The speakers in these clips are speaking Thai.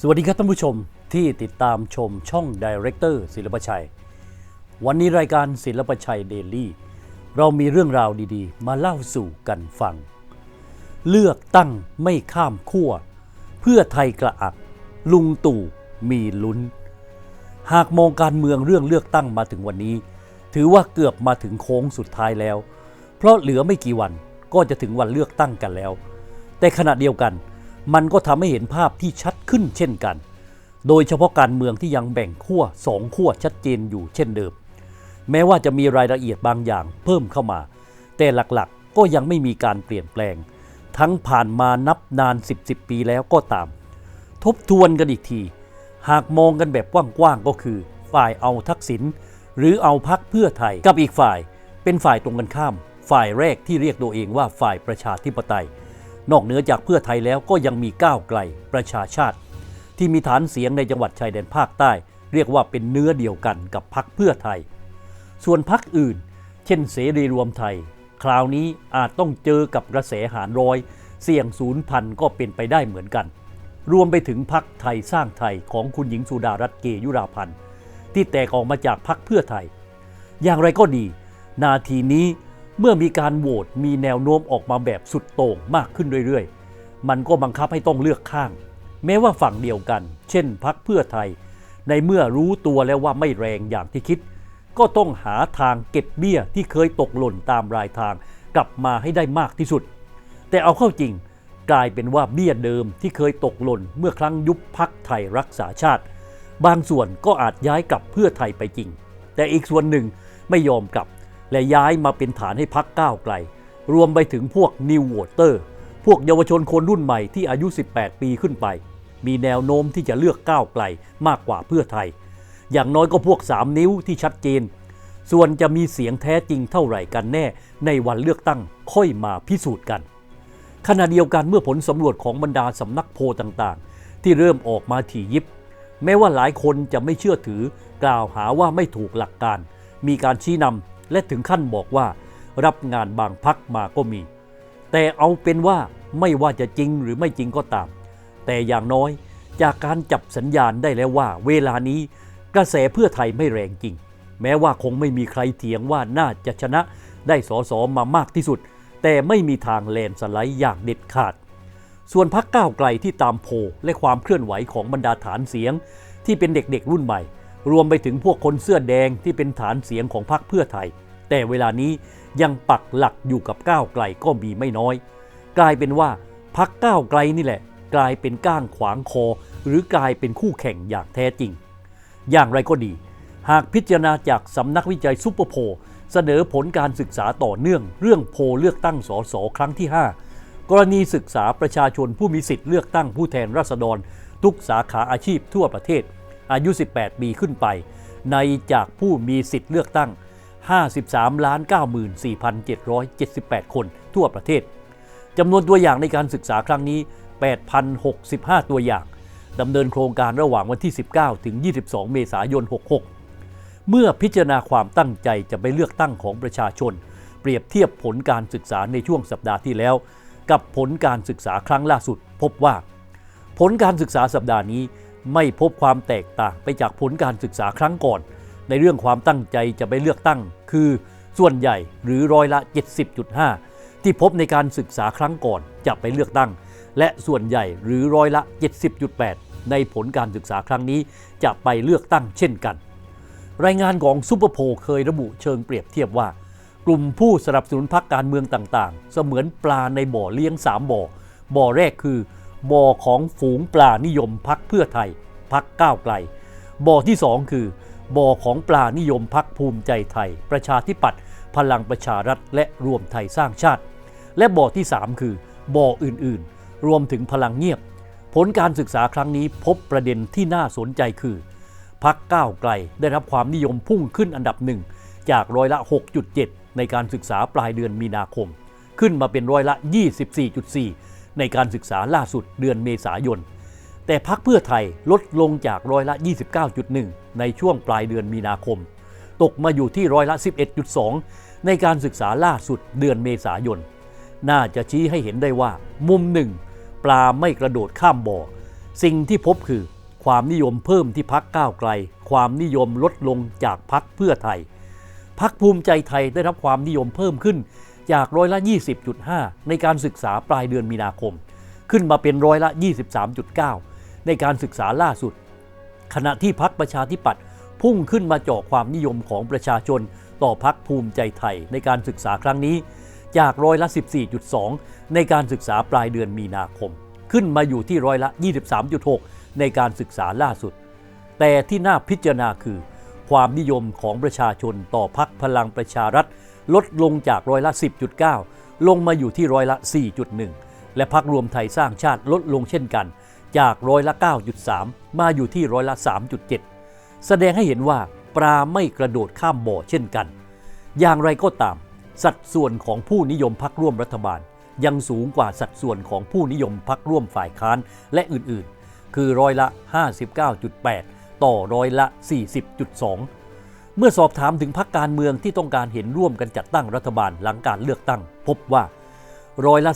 สวัสดีครับท่านผู้ชมที่ติดตามชมช่องดีเรคเตอร์ศิลปชัย วันนี้รายการศิลปชัยเดลี่เรามีเรื่องราวดีๆ มาเล่าสู่กันฟัง เลือกตั้งไม่ข้ามขั้ว เพื่อไทยกระอัก ลุงตู่มีลุ้น หากมองการเมืองเรื่องเลือกตั้งมาถึงวันนี้ ถือว่าเกือบมาถึงโค้งสุดท้ายแล้ว เพราะเหลือไม่กี่วัน ก็จะถึงวันเลือกตั้งกันแล้ว แต่ขณะเดียวกัน มันก็ทำให้เห็นภาพที่ชัดขึ้นเช่นกัน โดยเฉพาะการเมืองที่ยังแบ่งขั้วสองขั้วชัดเจนอยู่เช่นเดิม แม้ว่าจะมีรายละเอียดบางอย่างเพิ่มเข้ามา แต่หลักๆก็ยังไม่มีการเปลี่ยนแปลง ทั้งผ่านมานับนาน 10 10 ปีแล้วก็ตาม ทบทวนกันอีกที หากมองกันแบบกว้างๆก็คือ ฝ่ายเอาทักษิณหรือเอาพักเพื่อไทยกับอีกฝ่ายเป็นฝ่ายตรงกันข้าม ฝ่ายแรกที่เรียกตัวเองว่าฝ่ายประชาธิปไตย นอกเหนือจากเพื่อไทยแล้วก็ยังมีก้าวไกลประชาชาติ ที่มีฐานเสียงในจังหวัดชายแดนภาคใต้ เรียกว่าเป็นเนื้อเดียวกันกับพักเพื่อไทย ส่วนพักอื่น เช่นเสรีรวมไทย คราวนี้อาจต้องเจอกับกระแสหารร้อย เสี่ยงศูนย์พันก็เป็นไปได้เหมือนกัน รวมไปถึงพักไทยสร้างไทยของคุณหญิงสุดารัตน์เกยุราพันธ์ที่แตกออกมาจากพักเพื่อไทย อย่างไรก็ดี นาทีนี้ เมื่อมีการโหวตมีแนวโน้มออกมาแบบสุดโต่งมากขึ้นเรื่อยๆ มันก็บังคับให้ต้องเลือกข้าง แม้ว่าฝั่งเดียวกัน เช่นพักเพื่อไทย ในเมื่อรู้ตัวแล้วว่าไม่แรงอย่างที่คิด ก็ต้องหาทางเก็บเบี้ยที่เคยตกหล่นตามรายทาง กลับมาให้ได้มากที่สุด แต่เอาเข้าจริงกลายเป็นว่าเบี้ยเดิมที่เคยตกหล่นเมื่อครั้งยุบพักไทยรักษาชาติ บางส่วนก็อาจย้ายกลับเพื่อไทยไปจริง แต่อีกส่วนหนึ่งไม่ยอมกลับ และย้ายมาเป็นฐานให้พักก้าวไกล รวมไปถึงพวกนิวโวเตอร์ พวกเยาวชนคนรุ่นใหม่ที่อายุ 18 ปีขึ้นไป มีแนวโน้มที่จะเลือกก้าวไกลมากกว่าเพื่อไทย อย่างน้อยก็พวก 3 นิ้วที่ชัดเจน ส่วนจะมีเสียงแท้จริงเท่าไหร่กันแน่ ในวันเลือกตั้งค่อยมาพิสูจน์กัน ขณะเดียวกันเมื่อผลสำรวจของบรรดาสำนักโพลต่างๆ ที่เริ่มออกมาถี่ยิบ แม้ว่าหลายคนจะไม่เชื่อถือกล่าวหาว่าไม่ถูกหลักการ มีการชี้นำ และถึงขั้นบอกว่ารับงานบางพักมาก็มี แต่เอาเป็นว่าไม่ว่าจะจริงหรือไม่จริงก็ตาม แต่อย่างน้อยจากการจับสัญญาณได้แล้วว่า เวลานี้กระแสเพื่อไทยไม่แรงจริง แม้ว่าคงไม่มีใครเถียงว่าน่าจะชนะได้สอสอมามากที่สุด แต่ไม่มีทางแลนสไลด์อย่างเด็ดขาด ส่วนพักก้าวไกลที่ตามโพลและความเคลื่อนไหวของบรรดาฐานเสียง ที่เป็นเด็กๆรุ่นใหม่ รวมไปถึงพวกคนเสื้อแดงที่เป็นฐานเสียงของพรรคเพื่อไทย แต่เวลานี้ยังปักหลักอยู่กับก้าวไกลก็มีไม่น้อย กลายเป็นว่าพักก้าวไกลนี่แหละ กลายเป็นก้างขวางคอ หรือกลายเป็นคู่แข่งอย่างแท้จริง อย่างไรก็ดี หากพิจารณาจากสำนักวิจัยซุปเปอร์โพลเสนอผลการศึกษาต่อเนื่อง เรื่องโพลเลือกตั้งสสครั้งที่ 5 กรณีศึกษาประชาชนผู้มีสิทธิ์เลือกตั้งผู้แทนราษฎร ทุกสาขาอาชีพทั่วประเทศ อายุ 18 ปีขึ้นไป ในจากผู้มีสิทธิ์เลือกตั้ง 53ล้าน94,778 คนทั่วประเทศจำนวนตัวอย่างในการศึกษาครั้งนี้ 8,065 ตัวอย่างดำเนินโครงการระหว่างวันที่ 19 ถึง 22 เมษายน 66 เมื่อพิจารณาความตั้งใจจะไปเลือกตั้งของประชาชน เปรียบเทียบผลการศึกษาในช่วงสัปดาห์ที่แล้ว กับผลการศึกษาครั้งล่าสุด พบว่า ผลการศึกษาสัปดาห์นี้ ไม่พบความแตกต่างไปจากผลการศึกษาครั้งก่อน ในเรื่องความตั้งใจจะไปเลือกตั้ง คือส่วนใหญ่หรือร้อยละ 70.5 ที่พบในการศึกษาครั้งก่อนจะไปเลือกตั้ง และส่วนใหญ่หรือร้อยละ 70.8 ในผลการศึกษาครั้งนี้จะไปเลือกตั้งเช่นกัน รายงานของซูเปอร์โพลเคยระบุเชิงเปรียบเทียบว่า กลุ่มผู้สนับสนุนพรรคการเมืองต่างๆ เสมือนปลาในบ่อเลี้ยง 3 บ่อ บ่อแรกคือ บ่อของฝูงปลานิยมพักเพื่อไทยพักก้าวไกล บ่อที่ 2 คือ บ่อของปลานิยมพักภูมิใจไทย ประชาธิปัตย์พลังประชารัฐ และรวมไทยสร้างชาติ และบ่อที่ 3 คือ บ่ออื่นๆ รวมถึงพลังเงียบ ผลการศึกษาครั้งนี้พบประเด็นที่น่าสนใจคือพักก้าวไกลได้รับความนิยมพุ่งขึ้นอันดับหนึ่งจากร้อยละ 6.7 ในการศึกษาปลายเดือนมีนาคม ขึ้นมาเป็นร้อยละ 24.4 ในการศึกษาล่าสุดเดือนเมษายน แต่พักเพื่อไทยลดลงจากร้อยละ 29.1 ในช่วงปลายเดือนมีนาคม ตกมาอยู่ที่ร้อยละ 11.2 ในการศึกษาล่าสุดเดือนเมษายน น่าจะชี้ให้เห็นได้ว่า มุมหนึ่ง ปลาไม่กระโดดข้ามบ่อ สิ่งที่พบคือ ความนิยมเพิ่มที่พักก้าวไกล ความนิยมลดลงจากพักเพื่อไทยพักภูมิใจไทยได้รับความนิยมเพิ่มขึ้น จากร้อยละ 20.5 ในการศึกษาปลายเดือนมีนาคม ขึ้นมาเป็นร้อยละ 23.9 ในการศึกษาล่าสุด ขณะที่พักประชาธิปัตย์พุ่งขึ้นมาเจาะความนิยมของประชาชน ต่อพักภูมิใจไทยในการศึกษาครั้งนี้ จากร้อยละ 14.2 ในการศึกษาปลายเดือนมีนาคม ขึ้นมาอยู่ที่ร้อยละ 23.6 ในการศึกษาล่าสุด แต่ที่น่าพิจารณาคือ ความนิยมของประชาชนต่อพักพลังประชารัฐ ลดลงจากร้อยละ 10.9 ลงมาอยู่ที่ร้อยละ 4.1 และพักรวมไทยสร้างชาติลดลงเช่นกัน จากร้อยละ 9.3 มาอยู่ที่ร้อยละ 3.7 แสดงให้เห็นว่าปลาไม่กระโดดข้ามบ่อเช่นกัน อย่างไรก็ตาม สัดส่วนของผู้นิยมพักร่วมรัฐบาล ยังสูงกว่าสัดส่วนของผู้นิยมพักร่วมฝ่ายค้านและอื่นๆ คือร้อยละ 59.8 ต่อร้อยละ 40.2 เมื่อสอบถามถึงพักการเมืองที่ต้องการเห็นร่วมกันจัดตั้งรัฐบาลหลังการเลือกตั้ง พบว่าร้อยละ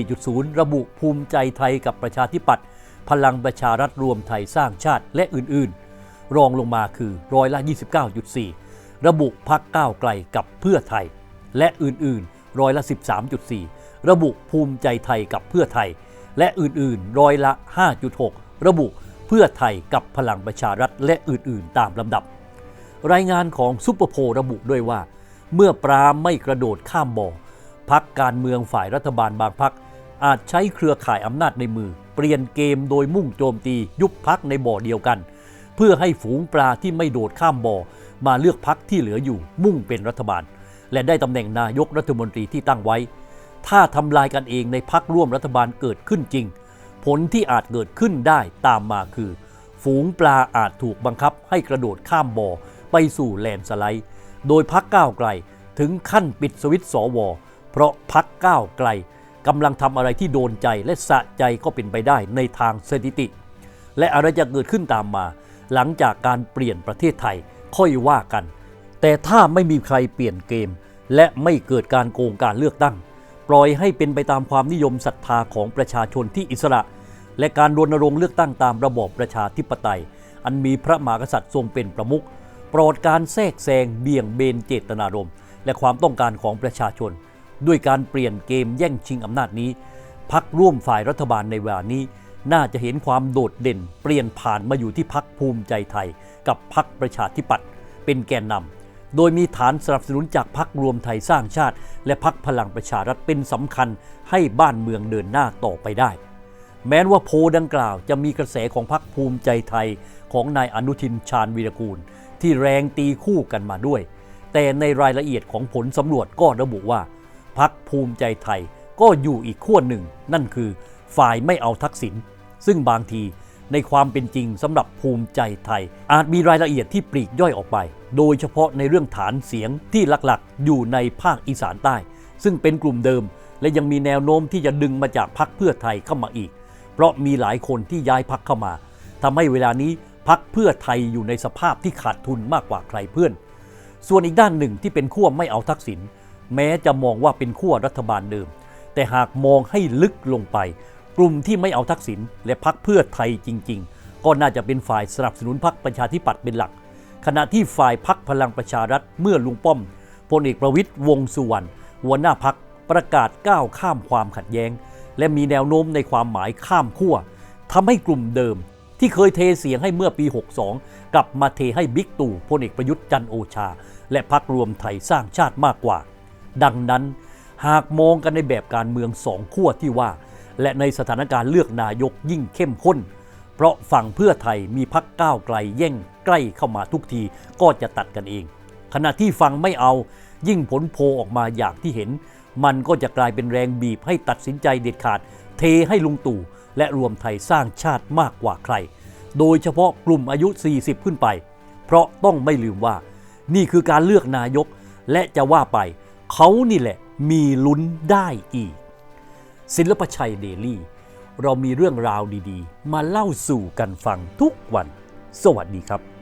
34.0 ระบุภูมิใจไทยกับประชาธิปัตย์พลังประชารัฐรวมไทยสร้างชาติและอื่น ๆ รองลงมาคือร้อยละ 29.4 ระบุพักก้าวไกลกับเพื่อไทย และอื่น ๆ ร้อยละ 13.4 ระบุภูมิใจไทยกับเพื่อไทย และอื่น ๆ ร้อยละ 5.6 ระบุเพื่อไทยกับพลังประชารัฐและอื่น ๆ ตามลำดับ รายงานของซุปเปอร์โพลระบุด้วยว่า เมื่อปลาไม่กระโดดข้ามบ่อพักการเมืองฝ่ายรัฐบาลบางพักอาจใช้เครือข่ายอำนาจในมือ เปลี่ยนเกมโดยมุ่งโจมตียุบพักในบ่อเดียวกัน เพื่อให้ฝูงปลาที่ไม่โดดข้ามบ่อมาเลือกพักที่เหลืออยู่มุ่งเป็นรัฐบาล และได้ตำแหน่งนายกรัฐมนตรีที่ตั้งไว้ ถ้าทำลายกันเองในพักร่วมรัฐบาลเกิดขึ้นจริง ผลที่อาจเกิดขึ้นได้ตามมาคือ ฝูงปลาอาจถูกบังคับให้กระโดดข้ามบ่อ ไปสู่แลนสไลด์ โดยพักก้าวไกลถึงขั้นปิดสวิตช์สว เพราะพักก้าวไกลกำลังทำอะไรที่โดนใจและสะใจก็เป็นไปได้ในทางสถิติ และอะไรจะเกิดขึ้นตามมา หลังจากการเปลี่ยนประเทศไทยค่อยว่ากัน แต่ถ้าไม่มีใครเปลี่ยนเกม และไม่เกิดการโกงการเลือกตั้ง ปล่อยให้เป็นไปตามความนิยมศรัทธาของประชาชนที่อิสระ และการรณรงค์เลือกตั้งตามระบอบประชาธิปไตย อันมีพระมหากษัตริย์ทรงเป็นประมุข โปรดการแทรกแซงเบี่ยงเบนเจตนารมณ์ และความต้องการของประชาชน ด้วยการเปลี่ยนเกมแย่งชิงอำนาจนี้พักร่วมฝ่ายรัฐบาลในเวลานี้ น่าจะเห็นความโดดเด่น เปลี่ยนผ่านมาอยู่ที่พักภูมิใจไทย กับพักประชาธิปัตย์เป็นแกนนำโดยมีฐานสนับสนุนจากพักรวมไทยสร้างชาติ และพักพลังประชารัฐเป็นสำคัญให้บ้านเมืองเดินหน้าต่อไปได้ แม้ว่าโพลดังกล่าวจะมีกระแสของพักภูมิใจไทยของนายอนุทินชาญวีรกูล ที่แรงตีคู่กันมาด้วย แต่ในรายละเอียดของผลสำรวจก็ระบุว่าพักภูมิใจไทยก็อยู่อีกขั้วหนึ่ง นั่นคือฝ่ายไม่เอาทักษิณซึ่งบางทีในความเป็นจริงสำหรับภูมิใจไทย อาจมีรายละเอียดที่ปลีกย่อยออกไป โดยเฉพาะในเรื่องฐานเสียงที่หลักๆ อยู่ในภาคอีสานใต้ ซึ่งเป็นกลุ่มเดิม และยังมีแนวโน้มที่จะดึงมาจากพักเพื่อไทยเข้ามาอีก เพราะมีหลายคนที่ย้ายพักเข้ามาทำให้เวลานี้ พักเพื่อไทยอยู่ในสภาพที่ขาดทุนมากกว่าใครเพื่อน ส่วนอีกด้านหนึ่งที่เป็นขั้วไม่เอาทักษิณแม้จะมองว่าเป็นขั้วรัฐบาลเดิม แต่หากมองให้ลึกลงไป กลุ่มที่ไม่เอาทักษิณและพักเพื่อไทยจริง ๆ ก็น่าจะเป็นฝ่ายสนับสนุนพักประชาธิปัตย์เป็นหลัก ขณะที่ฝ่ายพักพลังประชารัฐเมื่อลุงป้อมพลเอกประวิตยวงสุวรรณหัวหน้าพักประกาศก้าวข้ามความขัดแย้ง และมีแนวโน้มในความหมายข้ามขั้วทำให้กลุ่มเดิม ที่เคยเทเสียงให้เมื่อปี 62 กลับมาเทให้บิ๊กตู่พลเอกประยุทธ์จันโอชา และพักรวมไทยสร้างชาติมากกว่า ดังนั้น หากมองกันในแบบการเมืองสองขั้วที่ว่า และในสถานการณ์เลือกนายกยิ่งเข้มข้น เพราะฝั่งเพื่อไทยมีพักก้าวไกลแย่งใกล้เข้ามาทุกทีก็จะตัดกันเอง ขณะที่ฟังไม่เอายิ่งผลโพออกมาอย่างที่เห็น มันก็จะกลายเป็นแรงบีบให้ตัดสินใจเด็ดขาด เทให้ลุงตู่ และรวมไทยสร้างชาติมากกว่าใคร โดยเฉพาะกลุ่มอายุ 40 ขึ้นไป เพราะต้องไม่ลืมว่า นี่คือการเลือกนายก และจะว่าไป เขานี่แหละมีลุ้นได้อีก ศิลปชัยเดลี่ เรามีเรื่องราวดีๆ มาเล่าสู่กันฟังทุกวัน สวัสดีครับ